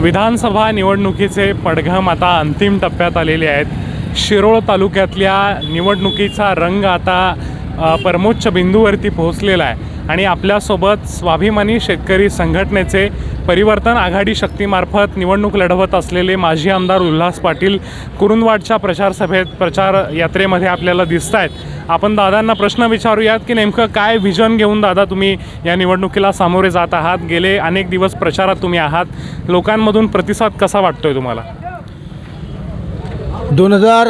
विधानसभा निवडणुकीचे पडघम आता अंतिम टप्प्यात आलेले आहेत. शिरोळ तालुक्यातल्या निवडणुकीचा रंग आता परमोच्च बिंदूवरती पोहोचलेला आहे. आणि आपल्यासोबत स्वाभिमानी शेतकरी संघटनेचे परिवर्तन आघाडी शक्तीमार्फत निवडणूक लढवत असलेले माजी आमदार उल्हास पाटील कुरुंदवाडच्या प्रचार सभेत प्रचार यात्रेमध्ये आपल्याला दिसत आहेत आपण दादांना प्रश्न विचारूयात की नेमकं काय व्हिजन घेऊन दादा तुम्ही या निवडणुकीला सामोरे जात आहात? गेले अनेक दिवस प्रचारात तुम्ही आहात. लोकांमधून प्रतिसाद कसा वाटतोय तुम्हाला? दोन हजार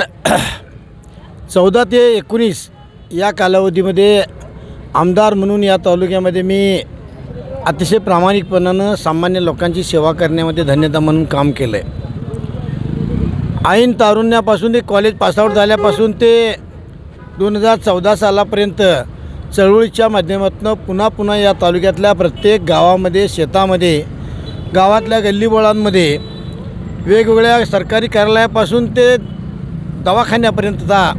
चौदा ते एकोणीस या कालावधीमध्ये आमदार म्हणून या तालुक्यामध्ये मी अतिशय प्रामाणिकपणानं सामान्य लोकांची सेवा करण्यामध्ये धन्यता म्हणून काम केलं आहे ऐन तारुण्यापासून ते कॉलेज पासआउट झाल्यापासून ते दोन हजार चौदा सालापर्यंत चळवळीच्या माध्यमातून पुन्हा पुन्हा या तालुक्यातल्या प्रत्येक गावामध्ये शेतामध्ये गावातल्या गल्लीबोळांमध्ये वेगवेगळ्या सरकारी कार्यालयापासून ते दवाखान्यापर्यंतचा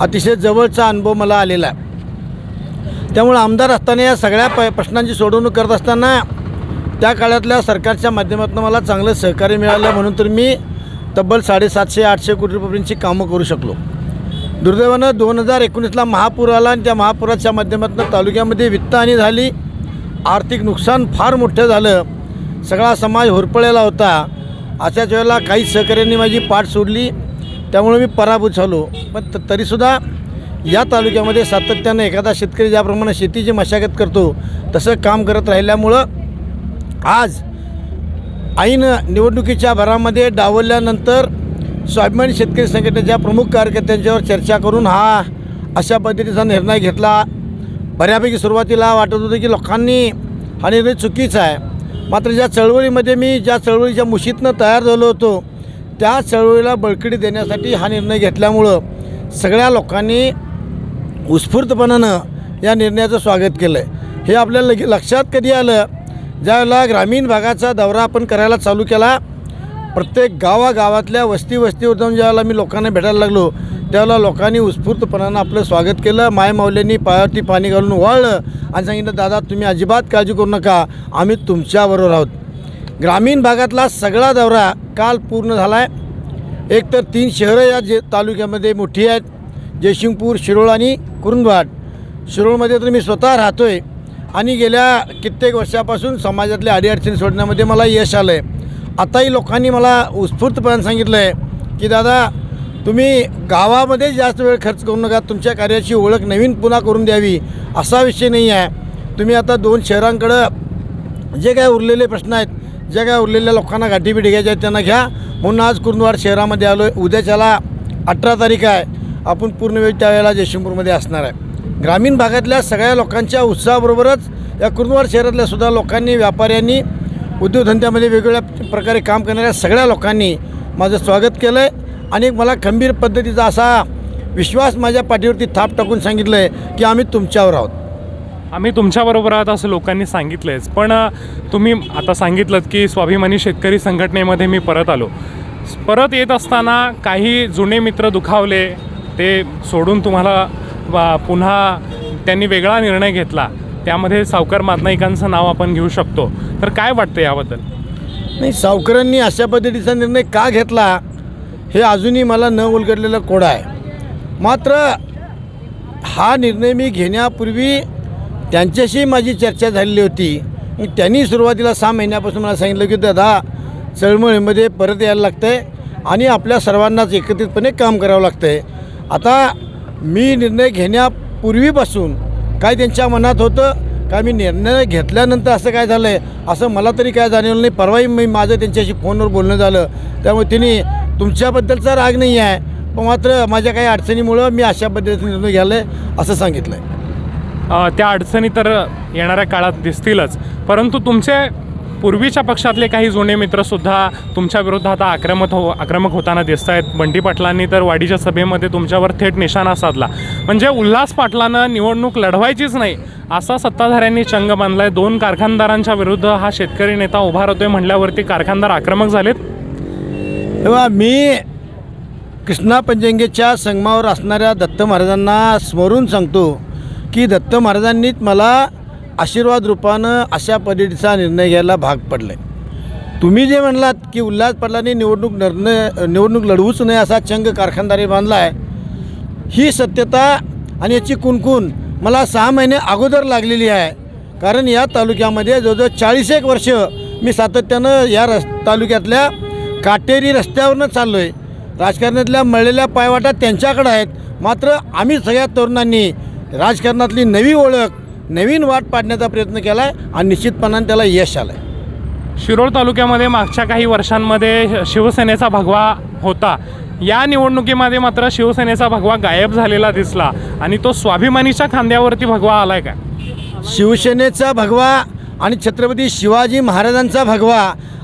अतिशय जवळचा अनुभव मला आलेला आहे. त्यामुळे आमदार असताना या सगळ्या प प्रश्नांची सोडवणूक करत असताना त्या काळातल्या सरकारच्या माध्यमातून मला चांगलं सहकार्य मिळालं. म्हणून तर मी तब्बल साडेसातशे आठशे कोटी रुपयांची कामं करू शकलो. दुर्दैवानं दोन हजार एकोणीसला महापूर आला आणि त्या महापुराच्या माध्यमातून तालुक्यामध्ये वित्तहानी झाली. आर्थिक नुकसान फार मोठं झालं. सगळा समाज होरपळलेला होता. अशाच वेळेला काही सहकाऱ्यांनी माझी पाठ सोडली. त्यामुळे मी पराभूत झालो. पण त तरीसुद्धा या तालुक्यामध्ये सातत्यानं एखादा शेतकरी ज्याप्रमाणे शेतीची मशागत करतो तसं काम करत राहिल्यामुळं आज ऐन निवडणुकीच्या भरामध्ये डावलल्यानंतर स्वाभिमानी शेतकरी संघटनेच्या प्रमुख कार्यकर्त्यांच्यावर चर्चा करून हा अशा पद्धतीचा निर्णय घेतला. बऱ्यापैकी सुरुवातीला वाटत होतं की लोकांनी हा निर्णय चुकीचा आहे. मात्र ज्या चळवळीमध्ये मी ज्या चळवळीच्या मुशीतनं तयार झालो होतो त्या चळवळीला बळकटी देण्यासाठी हा निर्णय घेतल्यामुळं सगळ्या लोकांनी उत्स्फूर्तपणानं या निर्णयाचं स्वागत केलं आहे हे आपल्याला लगे लक्षात कधी आलं? ज्यावेळेला ग्रामीण भागाचा दौरा आपण करायला चालू केला प्रत्येक गावागावातल्या वस्ती वस्तीवर जाऊन ज्यावेळेला मी लोकांना भेटायला लागलो त्यावेळेला लोकांनी उत्स्फूर्तपणानं आपलं स्वागत केलं. मायमावल्यांनी पायावरती पाणी घालून वाळलं आणि सांगितलं दादा तुम्ही अजिबात काळजी करू नका. आम्ही तुमच्याबरोबर आहोत. ग्रामीण भागातला सगळा दौरा काल पूर्ण झाला आहे एक तर तीन शहरं या जे तालुक्यामध्ये मोठी आहेत. जयसिंगपूर शिरोळ आणि कुरुंदवाड. शिरोळमध्ये तर मी स्वतः राहतो आहे आणि गेल्या कित्येक वर्षापासून समाजातल्या अडीअडचणी सोडण्यामध्ये मला यश आलं आहे आताही लोकांनी मला उत्स्फूर्तपणे सांगितलं आहे की दादा तुम्ही गावामध्ये जास्त वेळ खर्च करू नका. तुमच्या कार्याची ओळख नवीन पुन्हा करून द्यावी. असा विषय नाही आहे. तुम्ही आता दोन शहरांकडं जे काय उरलेले प्रश्न आहेत ज्या काय उरलेल्या लोकांना गाठीबिठी घ्यायच्या आहेत त्यांना घ्या. म्हणून आज कुरुंदवाड शहरामध्ये आलो आहे उद्याच्याला अठरा तारीख आहे. आपण पूर्ण वेळ त्यावेळेला जयसिंगपूरमध्ये असणार आहे. ग्रामीण भागातल्या सगळ्या लोकांच्या उत्साहाबरोबरच या कुरुंदवाड शहरातल्या सुद्धा लोकांनी व्यापाऱ्यांनी उद्योगधंद्यामध्ये वेगवेगळ्या प्रकारे काम करणाऱ्या सगळ्या लोकांनी माझं स्वागत केलं आहे आणि मला खंबीर पद्धतीचा असा विश्वास माझ्या पाठीवरती थाप टाकून सांगितलं आहे की आम्ही तुमच्यावर आहोत. आम्ही तुमच्याबरोबर आहात असं लोकांनी सांगितलंच पण तुम्ही आता सांगितलं की स्वाभिमानी शेतकरी संघटनेमध्ये मी परत आलो. परत येत असताना काही जुने मित्र दुखावले ते सोडून तुम्हाला वा- पुन्हा त्यांनी वेगळा निर्णय घेतला. त्यामध्ये सावकार मातनाईकांचं नाव आपण घेऊ शकतो. तर काय वाटतं याबद्दल? नाही सावकारांनी अशा पद्धतीचा निर्णय का घेतला हे अजूनही मला न उलगडलेलं कोडा आहे. मात्र हा निर्णय मी घेण्यापूर्वी त्यांच्याशी माझी चर्चा झालेली होती. त्यांनी सुरुवातीला सहा महिन्यापासून मला सांगितलं की दादा चळमळीमध्ये परत यायला लागतं आहे आणि आपल्या सर्वांनाच एकत्रितपणे काम करावं लागतं आहे आता मी निर्णय घेण्यापूर्वीपासून काय त्यांच्या मनात होतं काय मी निर्णय घेतल्यानंतर असं काय झालं आहे असं मला तरी काय जाणवलं नाही. परवाही मी माझं त्यांच्याशी फोनवर बोलणं झालं. त्यामुळे त्यांनी तुमच्याबद्दलचा राग नाही आहे पण मात्र माझ्या काही अडचणीमुळं मी अशा पद्धतीने निर्णय घ्यायला आहे असं सांगितलं आहे त्या अडचणी तर येणाऱ्या काळात दिसतीलच. परंतु तुमचे पूर्वीच्या पक्षातले काही जुने मित्रसुद्धा तुमच्या विरुद्ध आता आक्रमक हो आक्रमक होताना दिसत आहेत बंटी पाटलांनी तर वाडीच्या सभेमध्ये तुमच्यावर थेट निशाणा साधला. म्हणजे उल्हास पाटलानं निवडणूक लढवायचीच नाही असा सत्ताधाऱ्यांनी चंग आहे दोन कारखानदारांच्या विरुद्ध हा शेतकरी नेता उभा राहतोय म्हणल्यावरती कारखानदार आक्रमक झालेत? तेव्हा मी कृष्णा पंजंगेच्या संगमावर असणाऱ्या दत्त महाराजांना स्मरून सांगतो की दत्त महाराजांनीच मला आशीर्वाद रूपानं अशा पद्धतीचा निर्णय घ्यायला भाग पडले तुम्ही जे म्हणलात की उल्हास पाटलांनी निवडणूक नरण निवडणूक लढवूच नये असा चंग कारखानदारी बांधला आहे ही सत्यता आणि याची कुणकुण मला सहा महिने अगोदर लागलेली आहे. कारण या तालुक्यामध्ये जवळजवळ चाळीस एक वर्ष मी सातत्यानं या रस तालुक्यातल्या काटेरी रस्त्यावरनं चाललो आहे राजकारणातल्या मळलेल्या पायवाटा त्यांच्याकडं आहेत. मात्र आम्ही सगळ्या तरुणांनी राजकारणातली नवी ओळख नवीन वाट पाडण्याचा प्रयत्न केला आहे आणि निश्चितपणाने त्याला यश आलं आहे शिरोळ तालुक्यामध्ये मागच्या काही वर्षांमध्ये शिवसेनेचा भगवा होता. या निवडणुकीमध्ये मात्र शिवसेनेचा भगवा गायब झालेला दिसला आणि तो स्वाभिमानीच्या खांद्यावरती भगवा आलाय का शिवसेनेचा भगवा आणि छत्रपती शिवाजी महाराजांचा भगवा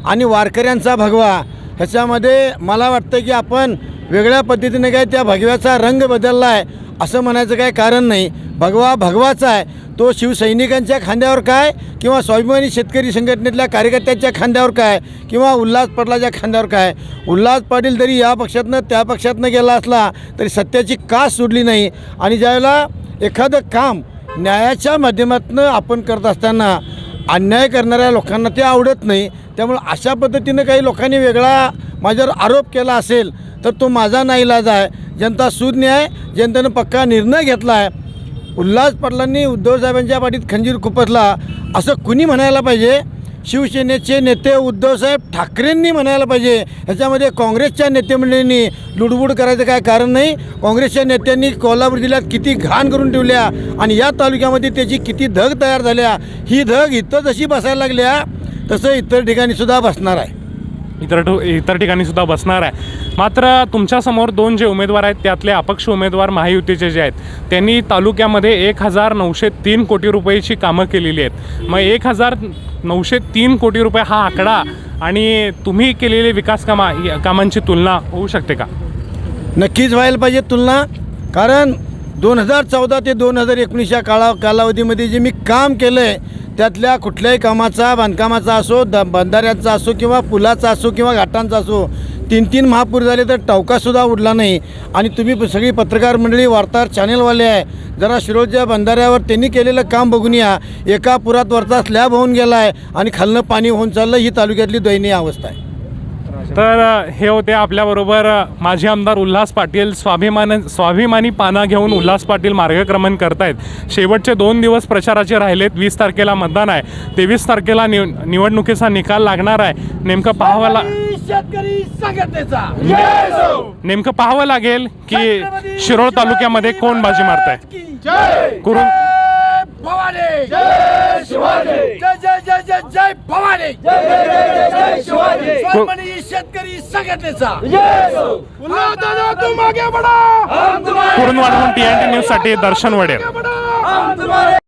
आणि वारकऱ्यांचा भगवा ह्याच्यामध्ये मला वाटतं की आपण वेगळ्या पद्धतीने काय त्या भगव्याचा रंग बदलला आहे असं म्हणायचं काय कारण नाही. भगवा भगवाचा आहे. तो शिवसैनिकांच्या खांद्यावर काय? किंवा स्वाभिमानी शेतकरी संघटनेतल्या कार्यकर्त्यांच्या खांद्यावर काय? किंवा उल्हास पाटलाच्या खांद्यावर काय? उल्हास पाटील जरी या पक्षातनं त्या पक्षातनं गेला असला तरी सत्याची कास सोडली नाही. आणि ज्यावेळेला एखादं काम न्यायाच्या माध्यमातून आपण करत असताना अन्याय करणाऱ्या लोकांना ते आवडत नाही. त्यामुळे अशा पद्धतीनं काही लोकांनी वेगळा माझ्यावर आरोप केला असेल तर तो माझा नाईलाज आहे. जनता सुज्ञ जनतेनं पक्का निर्णय घेतला आहे. उल्हास पाटलांनी उद्धवसाहेबांच्या पाठीत खंजीर खुपसला. असं कुणी म्हणायला पाहिजे? शिवसेनेचे नेते उद्धवसाहेब ठाकरेंनी म्हणायला पाहिजे. ह्याच्यामध्ये काँग्रेसच्या नेतेमंडळींनी लुडबुड करायचं काय कारण नाही. काँग्रेसच्या नेत्यांनी कोल्हापूर जिल्ह्यात किती घाण करून ठेवल्या आणि या तालुक्यामध्ये त्याची किती धग तयार झाल्या. ही धग इथं जशी बसायला लागल्या तसं इतर ठिकाणीसुद्धा बसणार आहे. इतर ठो इतर ठिकाणी सुद्धा बसणार आहे. मात्र तुमच्यासमोर दोन जे उमेदवार आहेत त्यातले अपक्ष उमेदवार महायुतीचे जे आहेत त्यांनी तालुक्यामध्ये एक हजार नऊशे तीन कोटी रुपयेची कामं केलेली आहेत. मग एक हजार नऊशे तीन कोटी रुपये हा आकडा आणि तुम्ही केलेले विकास कामा कामांची तुलना होऊ शकते का? नक्कीच व्हायला पाहिजे तुलना कारण दोन हजार चौदा ते दोन हजार एकोणीस या काळा कालावधीमध्ये जे मी काम केलं आहे त्यातल्या कुठल्याही कामाचा बांधकामाचा असो द बंधाऱ्याचा असो किंवा पुलाचा असो किंवा घाटांचा असो तीन तीन महापूर झाले तर टवकासुद्धा उडला नाही. आणि तुम्ही सगळी पत्रकार मंडळी वार्ताहर चॅनेलवाले आहे जरा शिरोजच्या बंधाऱ्यावर त्यांनी केलेलं काम बघून या. एका पुरात वरचा स्लॅब होऊन गेला आहे आणि खालनं पाणी होऊन चाललं. ही तालुक्यातली दयनीय अवस्था आहे. तर हे होते आपल्याबरोबर माजी आमदार उल्हास पाटील. स्वाभिमान स्वाभिमानी पाना घेऊन उल्हास पाटील मार्गक्रमण करतायत. शेवटचे दोन दिवस प्रचाराचे राहिलेत. वीस तारखेला मतदान आहे. तेवीस तारखेला निव निवडणुकीचा निकाल लागणार आहे. नेमकं पाहावं ला संघटनेचा. नेमकं पाहावं लागेल की शिरोळ तालुक्यामध्ये कोण बाजी मारत आहे कुरुन भवानी जय शिवाजी जय जय जय जय जय भवानी जय जय जय जय शिवाजी स्वाभिमानी शेतकरी संघटनेचा! दादा तुम आगे बढा कुरुंद वाढवून टी एन टी न्यूजसाठी दर्शन वडेल